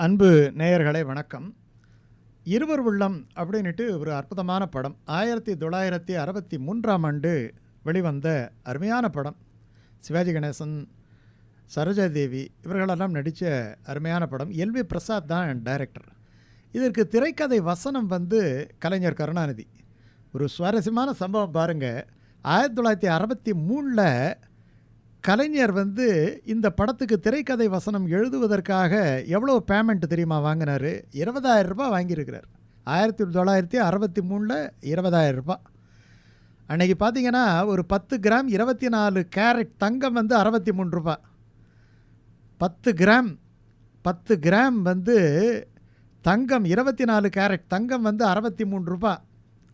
அன்பு நேயர்களே வணக்கம். இருவர் உள்ளம் அப்படின்ட்டு ஒரு அற்புதமான படம். ஆயிரத்தி தொள்ளாயிரத்தி அறுபத்தி மூன்றாம் ஆண்டு வெளிவந்த அருமையான படம். சிவாஜி கணேசன் சரோஜா தேவி இவர்களெல்லாம் நடித்த அருமையான படம். எல்வி பிரசாத் தான் டைரக்டர் இதற்கு திரைக்கதை வசனம் வந்து கலைஞர் கருணாநிதி. ஒரு சுவாரஸ்யமான சம்பவம் பாருங்கள் ஆயிரத்தி தொள்ளாயிரத்தி அறுபத்தி மூணில் கலைஞர் வந்து இந்த படத்துக்கு திரைக்கதை வசனம் எழுதுவதற்காக எவ்வளோ பேமெண்ட் தெரியுமா வாங்கினார்? இருபதாயிரம் ரூபாய் வாங்கியிருக்கிறார். ஆயிரத்தி தொள்ளாயிரத்தி அறுபத்தி மூணில் இருபதாயிரம் ரூபாய். அன்றைக்கி பார்த்தீங்கன்னா ஒரு பத்து கிராம் இருபத்தி நாலு கேரட் தங்கம் வந்து அறுபத்தி மூணு ரூபாய். பத்து கிராம் பத்து கிராம் வந்து தங்கம் இருபத்தி நாலு கேரட் தங்கம் வந்து அறுபத்தி மூணு ரூபா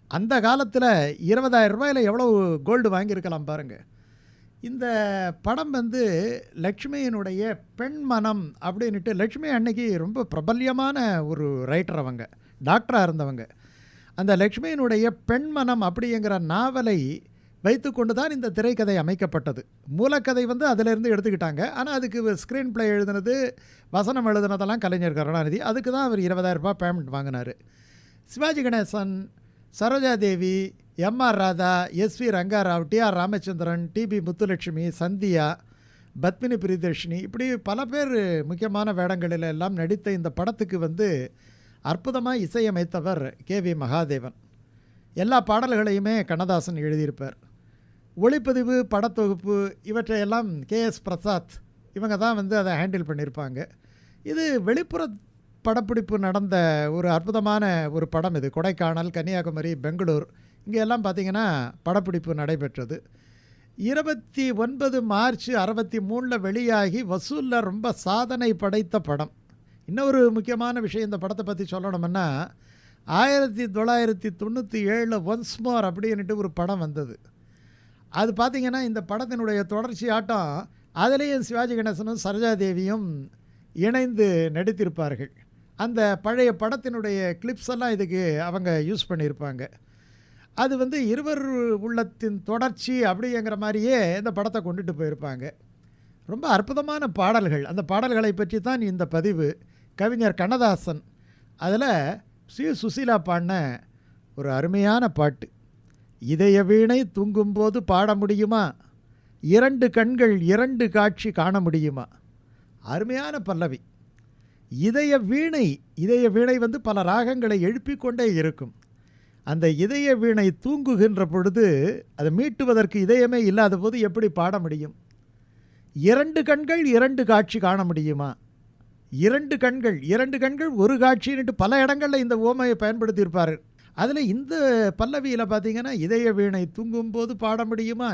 அந்த காலத்தில் இருபதாயிரம் ரூபாயில் எவ்வளோ கோல்டு வாங்கியிருக்கலாம் பாருங்கள் இந்த படம் வந்து லக்ஷ்மியினுடைய பெண் மனம் அப்படின்ட்டு லக்ஷ்மி அன்னைக்கு ரொம்ப பிரபல்யமான ஒரு ரைட்டர் அவங்க டாக்டராக இருந்தவங்க. அந்த லக்ஷ்மியினுடைய பெண் மனம் அப்படிங்கிற நாவலை வைத்துக்கொண்டு தான் இந்த திரைக்கதை அமைக்கப்பட்டது. மூலக்கதை வந்து அதிலிருந்து எடுத்துக்கிட்டாங்க. ஆனால் அதுக்கு ஸ்க்ரீன் பிளே எழுதுனது வசனம் எழுதுனதெல்லாம் கலைஞர் கருணாநிதி. அதுக்கு தான் அவர் இருபதாயிரம் ரூபாய் பேமெண்ட் வாங்கினார். Sivaji Ganesan Saroja Devi M R Radha S V Ranga Rao T R Ramachandran T P Muthulakshmi Sandhya Padmini Priyadarshini இப்படி பல பேர் முக்கியமான வேடங்களில் எல்லாம் நடித்த இந்த படத்துக்கு வந்து அற்புதமாக இசையமைத்தவர் கே வி மகாதேவன். எல்லா பாடல்களையுமே கண்ணதாசன் எழுதியிருப்பார். ஒளிப்பதிவு படத்தொகுப்பு இவற்றையெல்லாம் கே எஸ் பிரசாத் இவங்க தான் வந்து அதை ஹேண்டில் பண்ணியிருப்பாங்க. இது வெளிப்புற படப்பிடிப்பு நடந்த ஒரு அற்புதமான ஒரு படம் இது. கொடைக்கானல் கன்னியாகுமரி பெங்களூர் இங்கே எல்லாம் பார்த்திங்கன்னா படப்பிடிப்பு நடைபெற்றது. இருபத்தி ஒன்பது மார்ச் அறுபத்தி மூணில் வெளியாகி வசூலில் ரொம்ப சாதனை படைத்த படம். இன்னொரு முக்கியமான விஷயம் இந்த படத்தை பற்றி சொல்லணும்னா ஆயிரத்தி தொள்ளாயிரத்தி தொண்ணூற்றி ஏழில் ஒன்ஸ் மோர் அப்படின்ட்டு ஒரு படம் வந்தது. அது பார்த்திங்கன்னா இந்த படத்தினுடைய தொடர்ச்சி ஆட்டம் அதுலேயும் சிவாஜி கணேசனும் சரோஜாதேவியும் இணைந்து நடித்திருப்பார்கள். அந்த பழைய படத்தினுடைய கிளிப்ஸ் எல்லாம் இதுக்கு அவங்க யூஸ் பண்ணியிருப்பாங்க. அது வந்து இருவர் உள்ளத்தின் தொடர்ச்சி அப்படிங்கிற மாதிரியே இந்த படத்தை கொண்டுட்டு போயிருப்பாங்க. ரொம்ப அற்புதமான பாடல்கள். அந்த பாடல்களை பற்றி தான் இந்த பதிவு. கவிஞர் கண்ணதாசன். அதில் ஸ்ரீ சுசீலா பாடின ஒரு அருமையான பாட்டு. இதய வீணை தூங்கும்போது பாட முடியுமா? இரண்டு கண்கள் இரண்டு காட்சி காண முடியுமா? அருமையான பல்லவி. இதய வீணை இதய வீணை வந்து பல ராகங்களை எழுப்பிக் கொண்டே இருக்கும். அந்த இதய வீணை தூங்குகின்ற பொழுது அதை மீட்டுவதற்கு இதயமே இல்லாத போது எப்படி பாட முடியும்? இரண்டு கண்கள் இரண்டு காட்சி காண முடியுமா? இரண்டு கண்கள் இரண்டு கண்கள் ஒரு காட்சின்ட்டு பல இடங்களில் இந்த ஓமையை பயன்படுத்தியிருப்பார். அதில் இந்த பல்லவியில் பார்த்தீங்கன்னா இதய வீணை தூங்கும்போது பாட முடியுமா?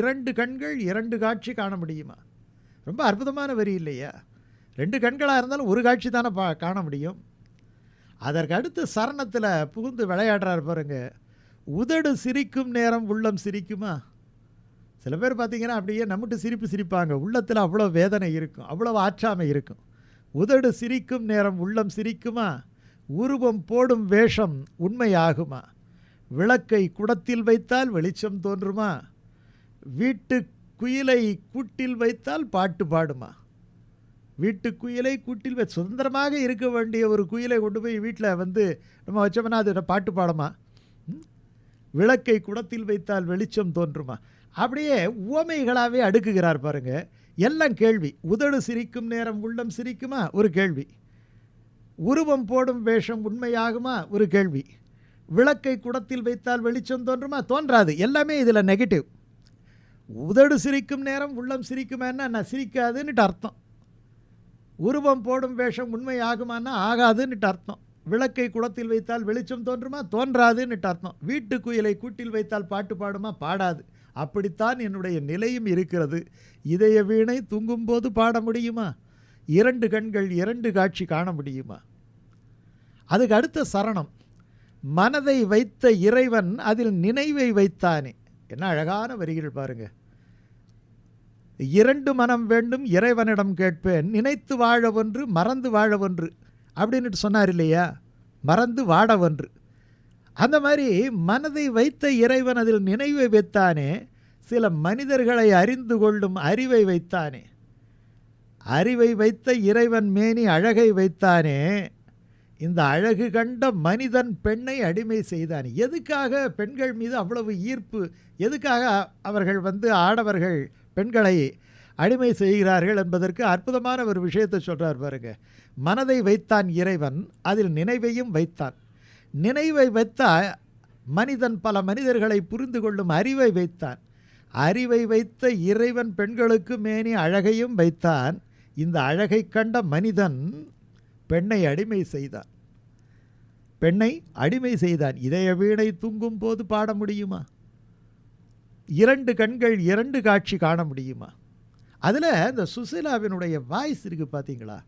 இரண்டு கண்கள் இரண்டு காட்சி காண முடியுமா? ரொம்ப அற்புதமான வரி இல்லையா? ரெண்டு கண்களாக இருந்தாலும் ஒரு காட்சி தானே பா காண முடியும். அதற்கு அடுத்து சரணத்தில் புகுந்து விளையாடுறார் பாருங்க. உதடு சிரிக்கும் நேரம் உள்ளம் சிரிக்குமா? சில பேர் பார்த்தீங்கன்னா அப்படியே நம்மகிட்ட சிரிப்பு சிரிப்பாங்க. உள்ளத்தில் அவ்வளோ வேதனை இருக்கும். அவ்வளோ ஆற்றாமை இருக்கும். உதடு சிரிக்கும் நேரம் உள்ளம் சிரிக்குமா? உருவம் போடும் வேஷம் உண்மையாகுமா? விளக்கை குடத்தில் வைத்தால் வெளிச்சம் தோன்றுமா? வீட்டு குயிலை கூட்டில் வைத்தால் பாட்டு பாடுமா? வீட்டு குயிலை கூட்டில் வை சுதந்திரமாக இருக்க வேண்டிய ஒரு குயிலை கொண்டு போய் வீட்டில் வந்து நம்ம வச்சோம்னா அது பாட்டு பாடமா? விளக்கை குடத்தில் வைத்தால் வெளிச்சம் தோன்றுமா? அப்படியே உவமைகளாகவே அடுக்குகிறார் பாருங்க. எல்லாம் கேள்வி. உதடு சிரிக்கும் நேரம் உள்ளம் சிரிக்குமா? ஒரு கேள்வி. உருவம் போடும் வேஷம் உண்மையாகுமா? ஒரு கேள்வி. விளக்கை குடத்தில் வைத்தால் வெளிச்சம் தோன்றுமா? தோன்றாது. எல்லாமே இதில் நெகட்டிவ் உதடு சிரிக்கும் நேரம் உள்ளம் சிரிக்குமான்னா நான் சிரிக்காதுன்னுட்டு அர்த்தம். உருவம் போடும் வேஷம் உண்மை ஆகுமானா ஆகாதுன்னுட்டு அர்த்தம். விளக்கை குளத்தில் வைத்தால் வெளிச்சம் தோன்றுமா? தோன்றாதுன்னுட்டு அர்த்தம். வீட்டு குயிலை கூட்டில் வைத்தால் பாட்டு பாடுமா? பாடாது. அப்படித்தான் என்னுடைய நிலையும் இருக்கிறது. இதய வீணை தூங்கும்போது பாட முடியுமா? இரண்டு கண்கள் இரண்டு காட்சி காண முடியுமா? அதுக்கு அடுத்த சரணம். மனதை வைத்த இறைவன் அதில் நினைவை வைத்தானே. என்ன அழகான வரிகள் பாருங்கள் இரண்டு மனம் வேண்டும் இறைவனிடம் கேட்பேன். நினைத்து வாழ ஒன்று மறந்து வாழ ஒன்று அப்படின்ட்டு சொன்னார் இல்லையா? மறந்து வாட ஒன்று அந்த மாதிரி மனதை வைத்த இறைவன் அதில் நினைவை வைத்தானே சில மனிதர்களை அறிந்து கொள்ளும் அறிவை வைத்தானே. அறிவை வைத்த இறைவன் மேனி அழகை வைத்தானே இந்த அழகு கண்ட மனிதன் பெண்ணை அடிமை செய்தான். எதுக்காக பெண்கள் மீது அவ்வளவு ஈர்ப்பு? எதுக்காக அவர்கள் வந்து ஆடவர்கள் பெண்களை அடிமை செய்கிறார்கள் என்பதற்கு அற்புதமான ஒரு விஷயத்தை சொல்கிறார் பாருங்க. மனதை வைத்தான் இறைவன் அதில் நினைவையும் வைத்தான். நினைவை வைத்தால் மனிதன் பல மனிதர்களை புரிந்து கொள்ளும் அறிவை வைத்தான். அறிவை வைத்த இறைவன் பெண்களுக்கு மேனி அழகையும் வைத்தான். இந்த அழகை கண்ட மனிதன் பெண்ணை அடிமை செய்தான். பெண்ணை அடிமை செய்தான். இதய வீணை தூங்கும் போது பாட முடியுமா? இரண்டு கண்கள் இரண்டு காட்சி காண முடியுமா? அதில் இந்த சுசீலாவினுடைய வாய்ஸ் இருக்குது பார்த்தீங்களா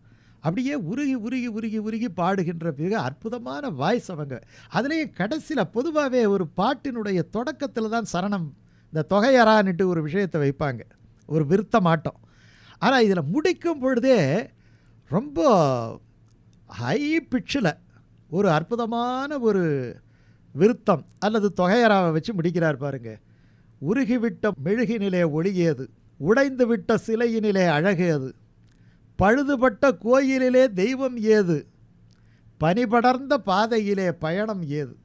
அப்படியே உருகி உருகி உருகி உருகி பாடுகின்ற மிக அற்புதமான வாய்ஸ் அவங்க. அதுலேயும் கடைசியில் பொதுவாகவே ஒரு பாட்டினுடைய தொடக்கத்தில் தான் சரணம் இந்த தொகையறான்ட்டு ஒரு விஷயத்தை வைப்பாங்க. ஒரு விருத்தமாட்டம் ஆனால் இதில் முடிக்கும் பொழுதே ரொம்ப ஹை பிட்சில் ஒரு அற்புதமான ஒரு விருத்தம் அல்லது தொகையராவை வச்சு முடிக்கிறார் பாருங்கள் உருகிவிட்ட மெழுகினிலே ஒளியேது உடைந்து விட்ட சிலையினிலே அழகேது பழுதுபட்ட கோயிலிலே தெய்வம் ஏது பனிபடர்ந்த பாதையிலே பயணம் ஏது.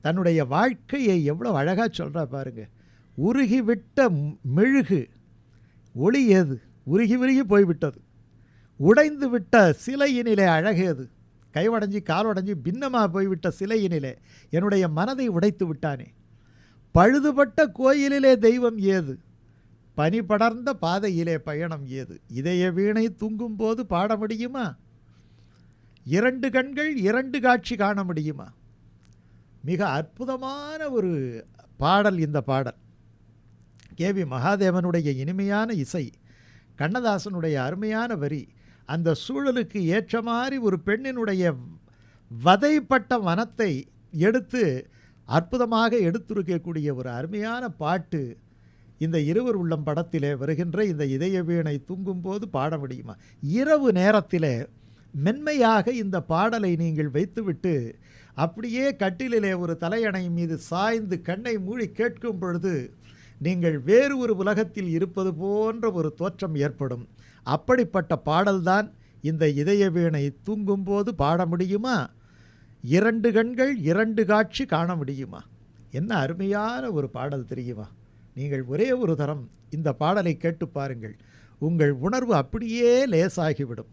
தன்னுடைய வாழ்க்கையை எவ்வளோ அழகாக சொல்கிறா பாருங்க. உருகிவிட்ட மெழுகு ஒளி ஏது உருகி உருகி போய்விட்டது. உடைந்து விட்ட சிலையினிலே அழகேது கைவடைஞ்சி கால்வடைஞ்சி பின்னமாக போய்விட்ட சிலையினிலே என்னுடைய மனதை உடைத்து விட்டானே. பழுதுபட்ட கோயிலிலே தெய்வம் ஏது? பனி படர்ந்த பாதையிலே பயணம் ஏது? இதய வீணை தூங்கும் போது பாட முடியுமா? இரண்டு கண்கள் இரண்டு காட்சி காண முடியுமா? மிக அற்புதமான ஒரு பாடல் இந்த பாடல். கேவி மகாதேவனுடைய இனிமையான இசை கண்ணதாசனுடைய அருமையான வரி அந்த சூழலுக்கு ஏற்ற மாதிரி ஒரு பெண்ணினுடைய வதைப்பட்ட வனத்தை எடுத்து அற்புதமாக எடுத்துரைக்கக்கூடிய ஒரு அருமையான பாட்டு இந்த இருவர் உள்ளம் படத்திலே வருகின்ற இந்த இதய வீணை தூங்கும்போது பாட முடியுமா? இரவு நேரத்திலே மென்மையாக இந்த பாடலை நீங்கள் வைத்துவிட்டு அப்படியே கட்டிலிலே ஒரு தலையணை மீது சாய்ந்து கண்ணை மூடி கேட்கும் பொழுது நீங்கள் வேறு ஒரு உலகத்தில் இருப்பது போன்ற ஒரு தோற்றம் ஏற்படும். அப்படிப்பட்ட பாடல்தான் இந்த இதய வீணை தூங்கும்போது பாட முடியுமா? இரண்டு கண்கள் இரண்டு காட்சி காண முடியுமா? என்ன அருமையான ஒரு பாடல் தெரியுமா? நீங்கள் ஒரே ஒரு தரம் இந்த பாடலை கேட்டு பாருங்கள். உங்கள் உணர்வு அப்படியே லேசாகிவிடும்.